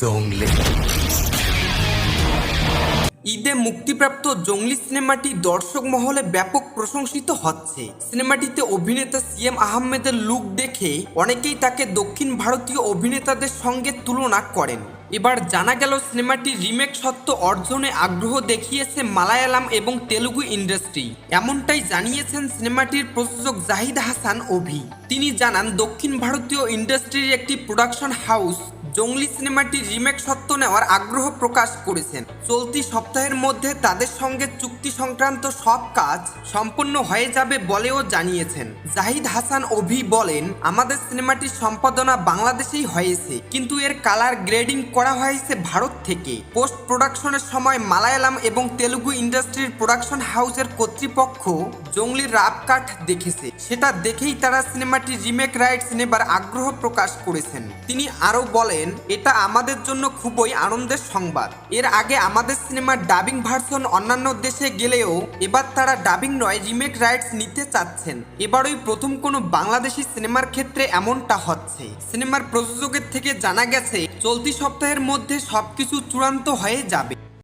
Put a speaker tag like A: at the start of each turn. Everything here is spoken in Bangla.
A: জংলি।
B: ঈদে মুক্তিপ্রাপ্ত জঙ্গলি সিনেমাটি দর্শক মহলে ব্যাপক প্রশংসিত হচ্ছে। সিনেমাটিতে অভিনেতা সিএম আহমেদের লুক দেখে অনেকেই তাকে দক্ষিণ ভারতীয় অভিনেতাদের সঙ্গে তুলনা করেন। এবার জানা গেল সিনেমাটি রিমেক সত্ত্ব অর্জনে আগ্রহ দেখিয়েছে মালায়ালাম এবং তেলুগু ইন্ডাস্ট্রি। এমনটাই জানিয়েছেন সিনেমাটির প্রযোজক জাহিদ হাসান অভি। তিনি জানান, দক্ষিণ ভারতীয় ইন্ডাস্ট্রির একটি প্রোডাকশন হাউস জঙ্গলি সিনেমাটি রিমেক সত্ত্ব নেওয়ার আগ্রহ প্রকাশ করেছেন। চলতি সপ্তাহের মধ্যে তাদের সঙ্গে চুক্তি সংক্রান্ত সব কাজ সম্পন্ন হয়ে যাবে বলেও জানিয়েছেন। জাহিদ হাসান অভি বলেন, আমাদের সিনেমাটির সম্পাদনা বাংলাদেশেই হয়েছে, কিন্তু এর কালার গ্রেডিং করা হয়েছে ভারত থেকে। পোস্ট প্রোডাকশনের সময় মালায়ালাম এবং তেলুগু ইন্ডাস্ট্রির প্রোডাকশন হাউসের কর্তৃপক্ষ জঙ্গলির রাপ কাঠ দেখেছে। সেটা দেখেই তারা সিনেমাটি রিমেক রাইটস নেবার আগ্রহ প্রকাশ করেছেন। তিনি আরও বলেন এটা আমাদের জন্য খুবই আনন্দের সংবাদ। এর আগে আমাদের সিনেমার ডাবিং ভার্সন অন্যান্য দেশে গেলেও এবার তারা ডাবিং নয়, রিমেক রাইটস নিতে চাচ্ছেন। এবারই প্রথম কোনো বাংলাদেশি সিনেমার ক্ষেত্রে এমনটা হচ্ছে। সিনেমার প্রযোজকের থেকে জানা গেছে, চলতি সপ্তাহের মধ্যে সবকিছু চূড়ান্ত হয়ে যাবে।